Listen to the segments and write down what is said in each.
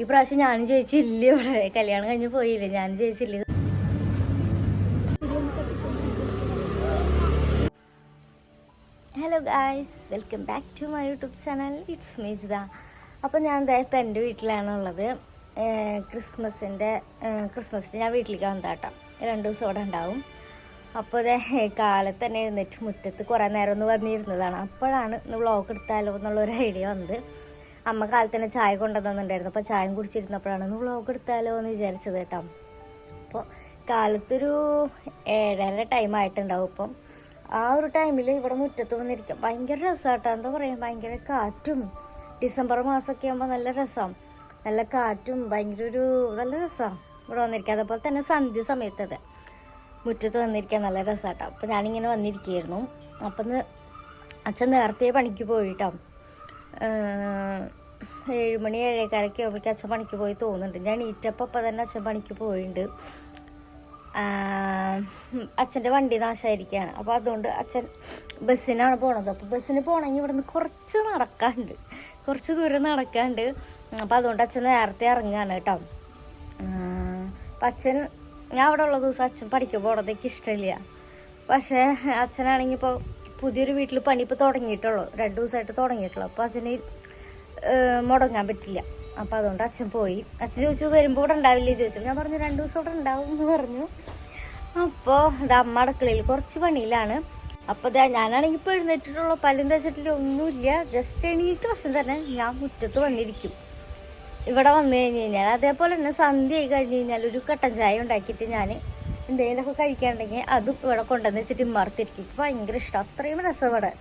ഈ പ്രാവശ്യം ഞാനും ചേച്ചില്ല ഇവിടെ. കല്യാണം കഴിഞ്ഞ് പോയില്ലേ? ഞാനും ചേച്ചില്ല hello guys welcome back to my YouTube channel it's മീസിത അപ്പോൾ ഞാൻ ഇപ്പം എന്റെ വീട്ടിലാണുള്ളത്. ക്രിസ്മസിന്റെ ക്രിസ്മസിന് ഞാൻ വീട്ടിലേക്ക് വന്നതാട്ടോ. രണ്ട് ദിവസം അവിടെ ഉണ്ടാവും. അപ്പോൾ ഇതേ കാലത്ത് തന്നെ എഴുന്നേറ്റ് മുറ്റത്ത് കുറേ നേരം ഒന്ന് വന്നിരുന്നതാണ്. അപ്പോഴാണ് ഇന്ന് വ്ളോഗ് എടുത്താലോ എന്നുള്ളൊരു ഐഡിയ വന്നത്. അമ്മ കാലത്ത് തന്നെ ചായ കൊണ്ടുവന്നിട്ടുണ്ടായിരുന്നു. അപ്പോൾ ചായം കുടിച്ചിരുന്നപ്പോഴാണ് ഒന്ന് വ്ളോഗ് എടുത്താലോ എന്ന് വിചാരിച്ചത് കേട്ടോ. അപ്പോൾ കാലത്തൊരു ഏഴര ടൈം ആയിട്ടുണ്ടാവും ഇപ്പം. ആ ഒരു ടൈമിൽ ഇവിടെ മുറ്റത്ത് വന്നിരിക്കാം. ഭയങ്കര രസമാട്ടോ എന്താ പറയുക ഭയങ്കര കാറ്റും. ഡിസംബർ മാസമൊക്കെ ആകുമ്പോൾ നല്ല രസം. നല്ല കാറ്റും ഭയങ്കര ഒരു നല്ല രസമാണ് ഇവിടെ വന്നിരിക്കുക അതേപോലെ തന്നെ സന്ധ്യ സമയത്തത് മുറ്റത്ത് വന്നിരിക്കാൻ നല്ല രസമാട്ടോ അപ്പോൾ ഞാനിങ്ങനെ വന്നിരിക്കുകയായിരുന്നു. അപ്പം അച്ഛൻ നേരത്തെ പണിക്ക് പോയിട്ടോ. ഏഴുമണി ഏഴേക്കാലൊക്കെ ആകുമ്പോഴേക്കും അച്ഛൻ പണിക്ക് പോയി തോന്നുന്നുണ്ട്. ഞാൻ ഈറ്റപ്പം അപ്പം തന്നെ അച്ഛൻ പണിക്ക് പോയിട്ടുണ്ട് അച്ഛന്റെ വണ്ടി നാശമായിരിക്കുകയാണ് അപ്പോൾ അതുകൊണ്ട് അച്ഛൻ ബസ്സിനാണ് പോണത്. അപ്പോൾ ബസ്സിന് പോകണമെങ്കിൽ ഇവിടുന്ന് കുറച്ച് നടക്കാണ്ട്. കുറച്ച് ദൂരം നടക്കാണ്ട്. അപ്പോൾ അതുകൊണ്ട് അച്ഛൻ നേരത്തെ ഇറങ്ങുകയാണ് കേട്ടോ. അപ്പം അച്ഛൻ ഞാൻ അവിടെ ഉള്ള ദിവസം അച്ഛൻ പഠിക്കാൻ പോണത് ഇഷ്ടമില്ല പക്ഷേ അച്ഛനാണെങ്കിൽ ഇപ്പോൾ പുതിയൊരു വീട്ടിൽ പണി ഇപ്പോൾ തുടങ്ങിയിട്ടുള്ളൂ. രണ്ട് ദിവസമായിട്ട് തുടങ്ങിയിട്ടുള്ളൂ. അപ്പോൾ അച്ഛന് മുടങ്ങാൻ പറ്റില്ല. അപ്പോൾ അതുകൊണ്ട് അച്ഛൻ പോയി. അച്ഛൻ ചോദിച്ചു വരുമ്പോൾ ഇവിടെ ഉണ്ടാവില്ലേ? ചോദിച്ചു. ഞാൻ പറഞ്ഞു രണ്ട് ദിവസം ഇവിടെ ഉണ്ടാവും എന്ന് പറഞ്ഞു. അപ്പോൾ ഇത് അമ്മ അടുക്കളയിൽ കുറച്ച് പണിയിലാണ്. അപ്പോൾ ഇതാ ഞാനാണെങ്കിൽ ഇപ്പോൾ എഴുന്നേറ്റിട്ടുള്ള. പല്ലും തേച്ചിട്ടില്ല ഒന്നുമില്ല. ജസ്റ്റ് എണീറ്റ് വശം തന്നെ ഞാൻ മുറ്റത്ത് വന്നിരിക്കും. ഇവിടെ വന്നു കഴിഞ്ഞ് കഴിഞ്ഞാൽ അതേപോലെ തന്നെ സന്ധ്യ ആയി കഴിഞ്ഞ് കഴിഞ്ഞാൽ ഒരു കട്ടൻ ചായ ഉണ്ടാക്കിയിട്ട് ഞാൻ എന്തെങ്കിലുമൊക്കെ കഴിക്കാനുണ്ടെങ്കിൽ അതും ഇവിടെ കൊണ്ടുവന്ന് വെച്ചിട്ട് മറത്തിരിക്കും. എനിക്ക് ഭയങ്കര ഇഷ്ടം. അത്രയും രസം ഇവിടെ.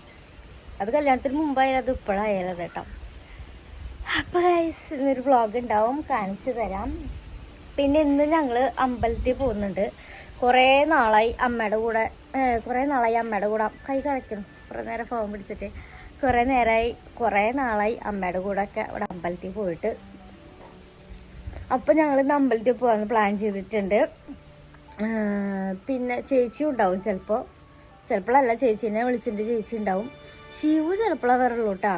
അത് കല്യാണത്തിന് മുമ്പായാലും അത് ഇപ്പോഴായാലും കേട്ടോ. അപ്പോൾ ഗൈസ് ഇന്നൊരു വ്ളോഗ് ഉണ്ടാവും. കാണിച്ചു തരാം. പിന്നെ ഇന്ന് ഞങ്ങൾ അമ്പലത്തിൽ പോകുന്നുണ്ട്. കുറേ നാളായി അമ്മയുടെ കൂടെ കുറേ നാളായി അമ്മയുടെ കൂടെ. കൈ കളയ്ക്കണം കുറേ നേരം ഫോൺ പിടിച്ചിട്ട്. കുറേ നേരമായി കുറേ നാളായി അമ്മയുടെ കൂടെ ഒക്കെ ഇവിടെ അമ്പലത്തിൽ പോയിട്ട്. അപ്പം ഞങ്ങൾ ഇന്ന് അമ്പലത്തിൽ പോകാൻ പ്ലാൻ ചെയ്തിട്ടുണ്ട്. പിന്നെ ചേച്ചിയും ഉണ്ടാവും ചിലപ്പോൾ ചിലപ്പോഴല്ല ചേച്ചീനെ വിളിച്ചിട്ട് ചേച്ചി ഉണ്ടാവും. ശിവു ചിലപ്പോഴാണ് വരുള്ളൂ കേട്ടോ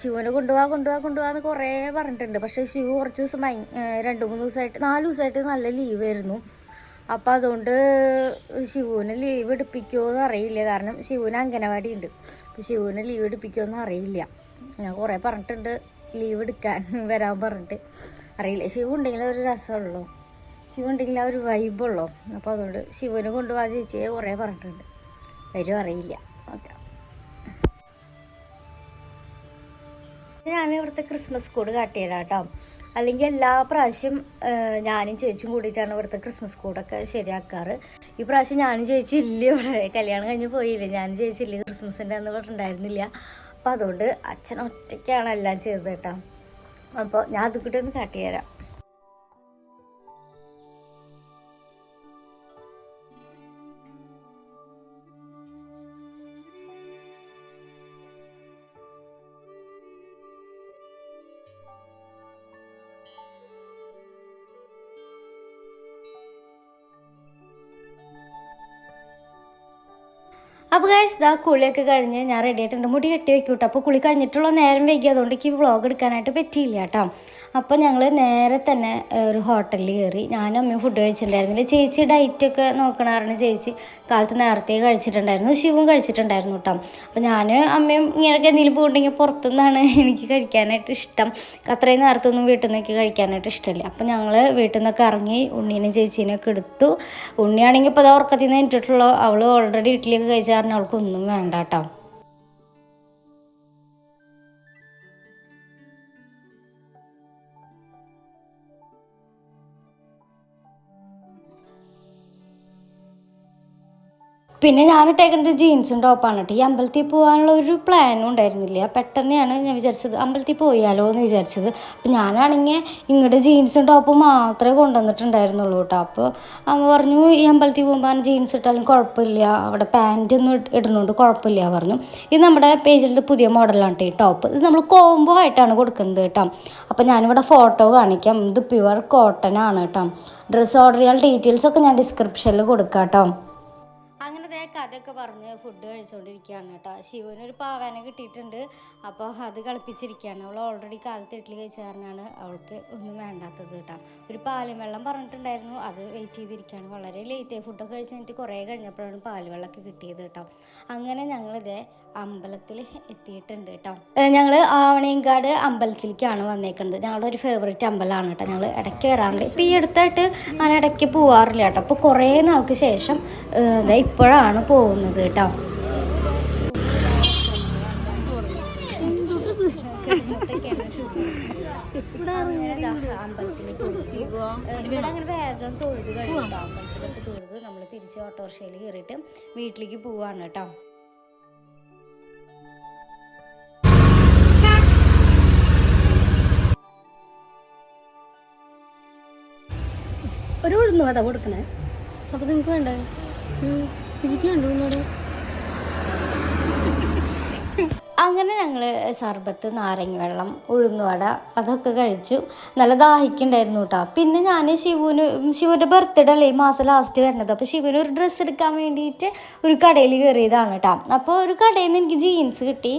ശിവനെ കൊണ്ടുപോവാ കൊണ്ടുപോവാ കൊണ്ടുപോവാന്ന് കുറേ പറഞ്ഞിട്ടുണ്ട്. പക്ഷേ ശിവു കുറച്ച് ദിവസം ഭയ രണ്ട് മൂന്ന് ദിവസമായിട്ട് നാല് ദിവസമായിട്ട് നല്ല ലീവ് ആയിരുന്നു. അപ്പോൾ അതുകൊണ്ട് ശിവുവിന് ലീവ് എടുപ്പിക്കുമോ എന്ന് അറിയില്ല. കാരണം ശിവുവിന് അംഗനവാടി ഉണ്ട്. അപ്പോൾ ശിവുവിന് ലീവ് എടുപ്പിക്കുമോ എന്ന് അറിയില്ല. ഞാൻ കുറേ പറഞ്ഞിട്ടുണ്ട് ലീവ് എടുക്കാൻ വരാൻ പറഞ്ഞിട്ട്. അറിയില്ല. ശിവ ഉണ്ടെങ്കിൽ ഒരു രസമുള്ളൂ ശിവ ഉണ്ടെങ്കിൽ ആ ഒരു വൈബുള്ളൂ അപ്പോൾ അതുകൊണ്ട് ശിവനെ കൊണ്ടുവാ ചേച്ചിയെ കുറേ പറഞ്ഞിട്ടുണ്ട്. വരും അറിയില്ല. ഓക്കെ. ഞാൻ ഇവിടുത്തെ ക്രിസ്മസ് കൂട് കാട്ടിയതാണ് കേട്ടോ അല്ലെങ്കിൽ എല്ലാ പ്രാവശ്യം ഞാനും ചേച്ചിയും കൂടിയിട്ടാണ് ഇവിടുത്തെ ക്രിസ്മസ് കൂടൊക്കെ ശരിയാക്കാറ്. ഈ പ്രാവശ്യം ഞാനും ചേച്ചി ഇല്ല ഇവിടെ. കല്യാണം കഴിഞ്ഞ് പോയില്ല? ഞാനും ചേച്ചി ഇല്ല. ക്രിസ്മസിന്റെ അന്ന് ഇവിടെ ഉണ്ടായിരുന്നില്ല. അപ്പോൾ അതുകൊണ്ട് അച്ഛൻ ഒറ്റയ്ക്കാണ് എല്ലാം ചെയ്തത് കേട്ടോ അപ്പോൾ ഞാൻ അതുകൂട്ടി ഒന്ന് കാട്ടിത്തരാം. അപ്പോൾ ഗൈസ് ഇതാ കുളിയൊക്കെ കഴിഞ്ഞ് ഞാൻ റെഡി ആയിട്ടുണ്ട്. മുടി കെട്ടി വെക്കൂട്ടോ. അപ്പോൾ കുളി കഴിഞ്ഞിട്ടുള്ള നേരം വൈകി. അതുകൊണ്ട് എനിക്ക് വ്ളോഗ് എടുക്കാനായിട്ട് പറ്റിയില്ല കേട്ടോ. അപ്പോൾ ഞങ്ങൾ നേരെ തന്നെ ഒരു ഹോട്ടലിൽ കയറി ഞാനും അമ്മയും ഫുഡ് കഴിച്ചിട്ടുണ്ടായിരുന്നില്ല. ചേച്ചി ഡയറ്റൊക്കെ നോക്കണമായിരുന്നു ചേച്ചി കാലത്ത് നേരത്തെ കഴിച്ചിട്ടുണ്ടായിരുന്നു. ശിവും കഴിച്ചിട്ടുണ്ടായിരുന്നു കേട്ടോ. അപ്പോൾ ഞാൻ അമ്മയും ഇങ്ങനെയൊക്കെ എന്തെങ്കിലും പോകുന്നുണ്ടെങ്കിൽ പുറത്തുനിന്നാണ് എനിക്ക് കഴിക്കാനായിട്ട് ഇഷ്ടം. അത്രയും നേരത്തൊന്നും വീട്ടിൽ നിന്നൊക്കെ കഴിക്കാനായിട്ട് ഇഷ്ടമില്ല. അപ്പോൾ ഞങ്ങൾ വീട്ടിൽ നിന്നൊക്കെ ഇറങ്ങി ഉണ്ണീനും ചേച്ചീനെയൊക്കെ എടുത്തു. ഉണ്ണിയാണെങ്കിൽ ഇപ്പോൾ അത് ഉറക്കത്തിൽ നിന്ന് എനിട്ടിട്ടുള്ളൂ അവൾ ഓൾറെഡി ഇഡ്ഡലിയൊക്കെ കഴിച്ച കാരണം അവൾക്കൊന്നും വേണ്ട കേട്ടോ പിന്നെ ഞാൻ ഇട്ടേക്കുന്നത് ജീൻസും ടോപ്പാണ് കേട്ടോ ഈ അമ്പലത്തിൽ പോകാനുള്ള ഒരു പ്ലാനും ഉണ്ടായിരുന്നില്ല. പെട്ടെന്നാണ് ഞാൻ വിചാരിച്ചത് അമ്പലത്തിൽ പോയാലോ എന്ന് വിചാരിച്ചത്. അപ്പം ഞാനാണെങ്കിൽ ഇങ്ങോട്ട് ജീൻസും ടോപ്പും മാത്രമേ കൊണ്ടുവന്നിട്ടുണ്ടായിരുന്നുള്ളൂ കേട്ടോ അപ്പോൾ അമ്മ പറഞ്ഞു ഈ അമ്പലത്തിൽ പോകുമ്പോൾ ജീൻസ് ഇട്ടാലും കുഴപ്പമില്ല അവിടെ പാന്റ് ഒന്നും ഇടുന്നുണ്ട് കുഴപ്പമില്ല പറഞ്ഞു. ഇത് നമ്മുടെ പേജിലത്തെ പുതിയ മോഡലാണ് കേട്ടോ ഈ ടോപ്പ് ഇത് നമ്മൾ കോംബോ ആയിട്ടാണ് കൊടുക്കുന്നത് കേട്ടോ അപ്പോൾ ഞാനിവിടെ ഫോട്ടോ കാണിക്കാം. ഇത് പ്യുവർ കോട്ടൺ ആണ് കേട്ടോ ഡ്രസ്സ് ഓർഡർ ചെയ്യാൻ ഡീറ്റെയിൽസ് ഒക്കെ ഞാൻ ഡിസ്ക്രിപ്ഷനിൽ കൊടുക്കാം കേട്ടോ ദേ കഥയൊക്കെ പറഞ്ഞ് ഫുഡ് കഴിച്ചുകൊണ്ടിരിക്കുകയാണ് കേട്ടോ. ശിവനൊരു പാവാനെ കിട്ടിയിട്ടുണ്ട്. അപ്പോൾ അത് കളിപ്പിച്ചിരിക്കുകയാണ് അവൾ ഓൾറെഡി കാലത്ത് ഇഡ്ഡലി കഴിച്ച കാരണമാണ് അവൾക്ക് ഒന്നും വേണ്ടാത്തത് കേട്ടോ. ഒരു പാലും വെള്ളം പറഞ്ഞിട്ടുണ്ടായിരുന്നു. അത് വെയിറ്റ് ചെയ്തിരിക്കുകയാണ് വളരെ ലേറ്റായി ഫുഡൊക്കെ കഴിച്ച് കഴിഞ്ഞിട്ട് കുറേ കഴിഞ്ഞപ്പോഴാണ് പാൽ വെള്ളമൊക്കെ കിട്ടിയത് കേട്ടോ. അങ്ങനെ ഞങ്ങളിതേ അമ്പലത്തിൽ എത്തിയിട്ടുണ്ട് കേട്ടോ ഞങ്ങൾ ആവണേങ്കാട് അമ്പലത്തിലേക്കാണ് വന്നേക്കുന്നത് ഞങ്ങളുടെ ഒരു ഫേവറേറ്റ് അമ്പലമാണ് കേട്ടോ ഞങ്ങൾ ഇടയ്ക്ക് വരാറുണ്ട്. ഇപ്പം ഈ അടുത്തായിട്ട് ഞാൻ ഇടയ്ക്ക് പോവാറില്ല കേട്ടോ അപ്പോൾ കുറേ നാൾക്ക് ശേഷം ഇപ്പോഴാണ് പോകുന്നത് കേട്ടോ ഇവിടെ അങ്ങനെ വേഗം തൊഴുത് കഴിയുമ്പോൾ അമ്പലത്തിലൊക്കെ തൊഴുത് നമ്മൾ തിരിച്ച് ഓട്ടോറിക്ഷയിൽ കയറിയിട്ട് വീട്ടിലേക്ക് പോവാണ് കേട്ടോ ഒരു ഉഴുന്ന് കേട്ടോ കൊടുക്കണേ. അപ്പൊ നിങ്ങക്ക് വേണ്ടേ? രുചിക്ക് വേണ്ട അങ്ങനെ ഞങ്ങൾ സർബത്ത് നാരങ്ങ വെള്ളം ഉഴുന്നുവട അതൊക്കെ കഴിച്ചു. നല്ല ദാഹിക്കുണ്ടായിരുന്നു കേട്ടോ പിന്നെ ഞാൻ ശിവുന് ശിവന്റെ ബർത്ത്ഡേ അല്ലേ ഈ മാസം ലാസ്റ്റ് വരുന്നത്. അപ്പോൾ ശിവന് ഒരു ഡ്രസ്സ് എടുക്കാൻ വേണ്ടിയിട്ട് ഒരു കടയിൽ കയറിയതാണ് കേട്ടോ അപ്പോൾ ഒരു കടയിൽ നിന്ന് എനിക്ക് ജീൻസ് കിട്ടി.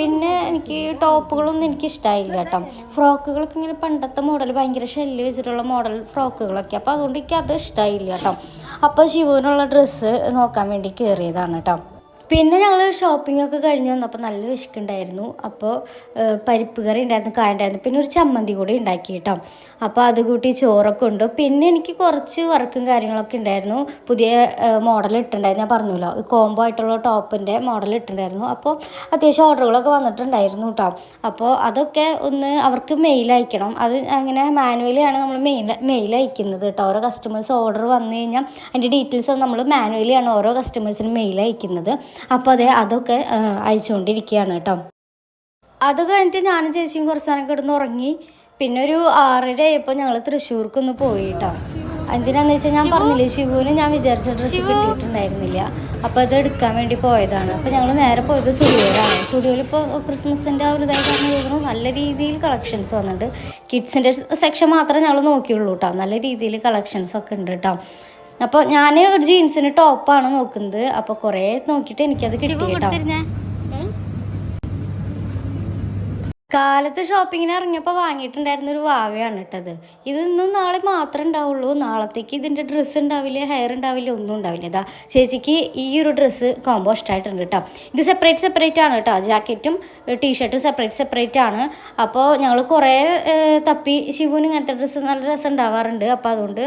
പിന്നെ എനിക്ക് ടോപ്പുകളൊന്നും എനിക്ക് ഇഷ്ടമായില്ല കേട്ടോ ഫ്രോക്കുകളൊക്കെ ഇങ്ങനെ പണ്ടത്തെ മോഡൽ ഭയങ്കര ഷെല്ല് വെച്ചിട്ടുള്ള മോഡൽ ഫ്രോക്കുകളൊക്കെ. അപ്പോൾ അതുകൊണ്ട് എനിക്ക് അത് ഇഷ്ടമായില്ല കേട്ടോ അപ്പോൾ ശിവനുള്ള ഡ്രസ്സ് നോക്കാൻ വേണ്ടി കയറിയതാണ് കേട്ടോ പിന്നെ ഞങ്ങൾ ഷോപ്പിംഗ് ഒക്കെ കഴിഞ്ഞ് വന്നപ്പോൾ നല്ല വിശക്കുണ്ടായിരുന്നു. അപ്പോൾ പരിപ്പ് കറി ഉണ്ടായിരുന്നു കായ ഉണ്ടായിരുന്നു. പിന്നെ ഒരു ചമ്മന്തി കൂടി ഉണ്ടാക്കി കേട്ടോ. അപ്പോൾ അത് കൂട്ടി ചോറൊക്കെ ഉണ്ട് പിന്നെ എനിക്ക് കുറച്ച് വർക്കും കാര്യങ്ങളൊക്കെ ഉണ്ടായിരുന്നു. പുതിയ മോഡൽ ഇട്ടുണ്ടായിരുന്നു ഞാൻ പറഞ്ഞല്ലോ കോംബോ ആയിട്ടുള്ള ടോപ്പിന്റെ മോഡൽ ഇട്ടുണ്ടായിരുന്നു അപ്പോൾ അത്യാവശ്യം ഓർഡറുകളൊക്കെ വന്നിട്ടുണ്ടായിരുന്നു കേട്ടോ. അപ്പോൾ അതൊക്കെ ഒന്ന് അവർക്ക് മെയിൽ അയക്കണം. അത് അങ്ങനെ മാനുവലിയാണ് നമ്മൾ മെയിൽ മെയിൽ അയക്കുന്നത് കേട്ടോ. ഓരോ കസ്റ്റമേഴ്സ് ഓർഡർ വന്നു കഴിഞ്ഞാൽ അതിന്റെ ഡീറ്റെയിൽസ് നമ്മൾ മാനുവലിയാണ് ഓരോ കസ്റ്റമേഴ്സിനും മെയിൽ അയക്കുന്നത്. അപ്പോൾ അതെ അതൊക്കെ അയച്ചുകൊണ്ടിരിക്കുകയാണ് കേട്ടോ. അത് കഴിഞ്ഞിട്ട് ഞാനും ചേച്ചിയും കുറച്ച് നേരം കിടന്ന് ഉറങ്ങി. പിന്നെ ഒരു ആറര ആയപ്പോൾ ഞങ്ങൾ തൃശ്ശൂർക്കൊന്ന് പോയി കേട്ടോ. എന്തിനാന്ന് വെച്ചാൽ ഞാൻ പറഞ്ഞില്ലേ ശിവുവിന് ഞാൻ വിചാരിച്ച ഡ്രസ്സ് കിട്ടിയിട്ടുണ്ടായിരുന്നില്ല. അപ്പോൾ അത് എടുക്കാൻ വേണ്ടി പോയതാണ്. അപ്പോൾ ഞങ്ങൾ നേരെ പോയത് സ്റ്റുഡിയോയിലാണ്. സ്റ്റുഡിയോയിൽ ഇപ്പോൾ ക്രിസ്മസിന്റെ ആ ഒരു ഇതായി പറഞ്ഞു നല്ല രീതിയിൽ കളക്ഷൻസ് വന്നിട്ടുണ്ട് കിഡ്സിന്റെ സെക്ഷൻ മാത്രമേ ഞങ്ങൾ നോക്കിയുള്ളൂ കേട്ടോ. നല്ല രീതിയിൽ കളക്ഷൻസ് ഒക്കെ ഉണ്ട് കേട്ടോ. അപ്പോൾ ഞാൻ ഒരു ജീൻസിന് ടോപ്പാണ് നോക്കുന്നത്. അപ്പോൾ കുറേ നോക്കിയിട്ട് എനിക്കത് കിട്ടി കേട്ടോ കാലത്ത് ഷോപ്പിങ്ങിന് ഇറങ്ങിയപ്പോൾ വാങ്ങിയിട്ടുണ്ടായിരുന്ന ഒരു വാവയാണ് ഇട്ടത് ഇത് ഇന്നും നാളെ മാത്രമേ ഉണ്ടാവുള്ളൂ. നാളത്തേക്ക് ഇതിന്റെ ഡ്രസ്സ് ഉണ്ടാവില്ല ഹെയർ ഉണ്ടാവില്ല ഒന്നും ഉണ്ടാവില്ല. ഇതാ ചേച്ചിക്ക് ഈ ഒരു ഡ്രസ്സ് കോംബോ ഇഷ്ടമായിട്ടുണ്ട് കേട്ടോ. ഇത് സെപ്പറേറ്റ് സെപ്പറേറ്റ് ആണ് കേട്ടോ. ജാക്കറ്റും ടീഷർട്ടും സെപ്പറേറ്റ് സെപ്പറേറ്റ് ആണ്. അപ്പോൾ ഞങ്ങൾ കുറേ തപ്പി. ശിവുവിന് ഇങ്ങനത്തെ ഡ്രസ്സ് നല്ല രസം ഉണ്ടാവാറുണ്ട്. അപ്പോൾ അതുകൊണ്ട്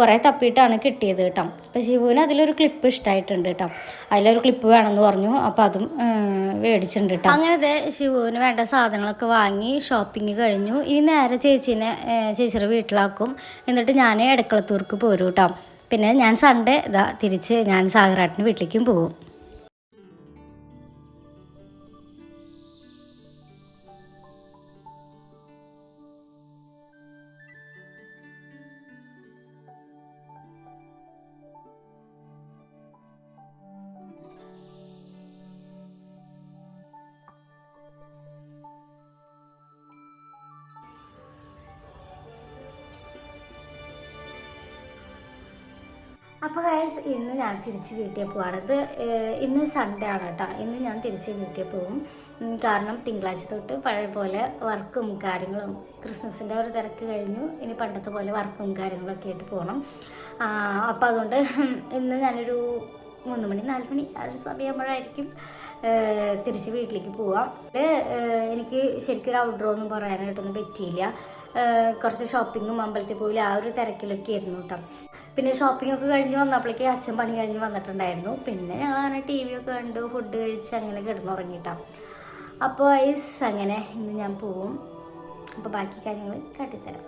കുറേ തപ്പിയിട്ടാണ് കിട്ടിയത് കേട്ടോ. അപ്പോൾ ശിവുവിന് അതിലൊരു ക്ലിപ്പ് ഇഷ്ടമായിട്ടുണ്ട് കേട്ടോ. അതിലൊരു ക്ലിപ്പ് വേണമെന്ന് പറഞ്ഞു. അപ്പോൾ അതും മേടിച്ചിട്ടുണ്ട് കേട്ടോ. അങ്ങനത്തെ ശിവുവിന് വേണ്ട സാധനങ്ങളൊക്കെ വാങ്ങി ഷോപ്പിംഗ് കഴിഞ്ഞു. ഇനി നേരെ ചേച്ചീനെ ചേച്ചിയുടെ വീട്ടിലാക്കും. എന്നിട്ട് ഞാൻ എടക്കളത്തൂർക്ക് പോരും കേട്ടോ പിന്നെ ഞാൻ സൺഡേ ഇതാ തിരിച്ച് ഞാൻ സാഗറാട്ടിന്റെ വീട്ടിലേക്കും പോകും. അപ്പോൾ ഗൈസ് ഇന്ന് ഞാൻ തിരിച്ച് വീട്ടിൽ പോവാണ്. ഇത് ഇന്ന് സൺഡേ ആണ് കേട്ടോ. ഇന്ന് ഞാൻ തിരിച്ച് വീട്ടിൽ പോകും കാരണം തിങ്കളാഴ്ച തൊട്ട് പഴയ പോലെ വർക്കും കാര്യങ്ങളും ക്രിസ്മസിന്റെ ഒരു തിരക്ക് കഴിഞ്ഞു. ഇനി പണ്ടത്തെ പോലെ വർക്കും കാര്യങ്ങളൊക്കെ ആയിട്ട് പോകണം അപ്പോൾ അതുകൊണ്ട് ഇന്ന് ഞാനൊരു മൂന്ന് മണി നാല് മണി ആ ഒരു സമയമാകുമ്പോഴായിരിക്കും തിരിച്ച് വീട്ടിലേക്ക് പോവാം. എനിക്ക് ശരിക്കും ഔട്ട്ഡോർ ഒന്നും പറയാനായിട്ടൊന്നും പറ്റിയില്ല. കുറച്ച് ഷോപ്പിങ്ങും അമ്പലത്തിൽ പോയില്ല ആ ഒരു തിരക്കിലൊക്കെ ആയിരുന്നു കേട്ടോ. പിന്നെ ഷോപ്പിംഗ് ഒക്കെ കഴിഞ്ഞ് വന്നപ്പോഴേക്ക് അച്ഛൻ പണി കഴിഞ്ഞ് വന്നിട്ടുണ്ടായിരുന്നു. പിന്നെ ഞങ്ങൾ അങ്ങനെ ടി വി ഒക്കെ കണ്ടു ഫുഡ് കഴിച്ച് അങ്ങനെ കിടന്നുറങ്ങിട്ടാ. അപ്പോൾ ഐസ് അങ്ങനെ ഇന്ന് ഞാൻ പോവും. അപ്പോൾ ബാക്കി കാര്യങ്ങൾ കാട്ടിത്തരാം.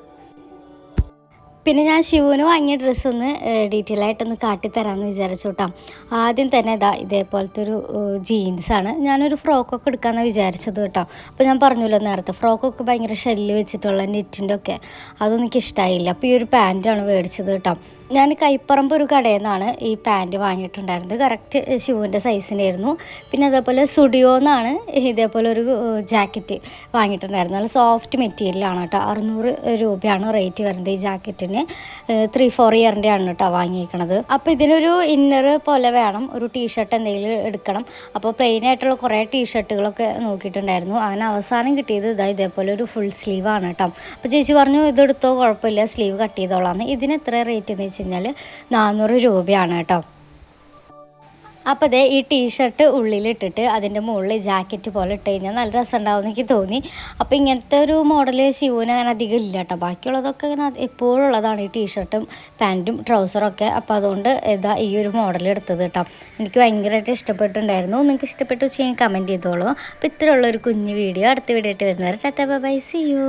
പിന്നെ ഞാൻ ശിവന് വാങ്ങിയ ഡ്രസ്സ് ഒന്ന് ഡീറ്റെയിൽ ആയിട്ടൊന്ന് കാട്ടിത്തരാമെന്ന് വിചാരിച്ചു കേട്ടോ ആദ്യം തന്നെ ഇതാ ഇതേപോലത്തെ ഒരു ജീൻസാണ് ഞാനൊരു ഫ്രോക്കൊക്കെ എടുക്കാമെന്ന് വിചാരിച്ചത് കേട്ടോ. അപ്പോൾ ഞാൻ പറഞ്ഞല്ലോ നേരത്തെ ഫ്രോക്കൊക്കെ ഭയങ്കര ഷെല്ല് വെച്ചിട്ടുള്ള നെറ്റിന്റെ ഒക്കെ. അതൊന്നും എനിക്ക് ഇഷ്ടമായില്ല അപ്പോൾ ഈ ഒരു പാന്റാണ് മേടിച്ചത് കേട്ടോ. ഞാൻ കൈപ്പറമ്പ് ഒരു കടയിൽ നിന്നാണ് ഈ പാന്റ് വാങ്ങിയിട്ടുണ്ടായിരുന്നത്. കറക്റ്റ് ഷൂവിന്റെ സൈസിനായിരുന്നു. പിന്നെ അതേപോലെ സുഡിയോ എന്നാണ് ഇതേപോലെ ഒരു ജാക്കറ്റ് വാങ്ങിയിട്ടുണ്ടായിരുന്നത്. നല്ല സോഫ്റ്റ് മെറ്റീരിയലാണ് കേട്ടോ. അറുന്നൂറ് രൂപയാണ് റേറ്റ് വരുന്നത് ഈ ജാക്കറ്റിന്. ത്രീ ഫോർ ഇയറിന്റെ ആണ് കേട്ടോ വാങ്ങിയിരിക്കണത്. അപ്പോൾ ഇതിനൊരു ഇന്നർ പോലെ വേണം. ഒരു ടീഷർട്ട് എന്തെങ്കിലും എടുക്കണം. അപ്പോൾ പ്ലെയിൻ ആയിട്ടുള്ള കുറേ ടീഷർട്ടുകളൊക്കെ നോക്കിയിട്ടുണ്ടായിരുന്നു. അങ്ങനെ അവസാനം കിട്ടിയത് ഇതാ ഇതേപോലെ ഒരു ഫുൾ സ്ലീവാണ് കേട്ടോ. അപ്പോൾ ചേച്ചി പറഞ്ഞു ഇതെടുത്തോ? കുഴപ്പമില്ല. സ്ലീവ് കട്ട് ചെയ്തോളാം. ഇതിന് എത്ര റേറ്റ് എന്ന് വെച്ച് കഴിഞ്ഞാൽ നാനൂറ് രൂപയാണ് കേട്ടോ. അപ്പോൾ ദേ ഈ ടീഷർട്ട് ഉള്ളിലിട്ടിട്ട് അതിന്റെ മുകളിൽ ജാക്കറ്റ് പോലെ ഇട്ട് കഴിഞ്ഞാൽ നല്ല രസം ഉണ്ടാവും എനിക്ക് തോന്നി. അപ്പോൾ ഇങ്ങനത്തെ ഒരു മോഡൽ ശിവന് അങ്ങനെ അധികം ഇല്ല കേട്ടോ. ബാക്കിയുള്ളതൊക്കെ അങ്ങനെ അത് എപ്പോഴും ഉള്ളതാണ് ഈ ടീഷർട്ടും പാന്റും ട്രൗസറും ട്രൗസറൊക്കെ. അപ്പോൾ അതുകൊണ്ട് ഇതാ ഈ ഒരു മോഡൽ എടുത്തത് കേട്ടോ. എനിക്ക് ഭയങ്കരമായിട്ട് ഇഷ്ടപ്പെട്ടിട്ടുണ്ടായിരുന്നു. നിങ്ങൾക്ക് ഇഷ്ടപ്പെട്ടു വെച്ച് ഞാൻ കമന്റ് ചെയ്തോളൂ. അപ്പോൾ ഇത്രയുള്ള ഒരു കുഞ്ഞു വീഡിയോ അടുത്ത വീഡിയോ ആയിട്ട് വരുന്നവരെ ടാറ്റ ബൈ സി യു.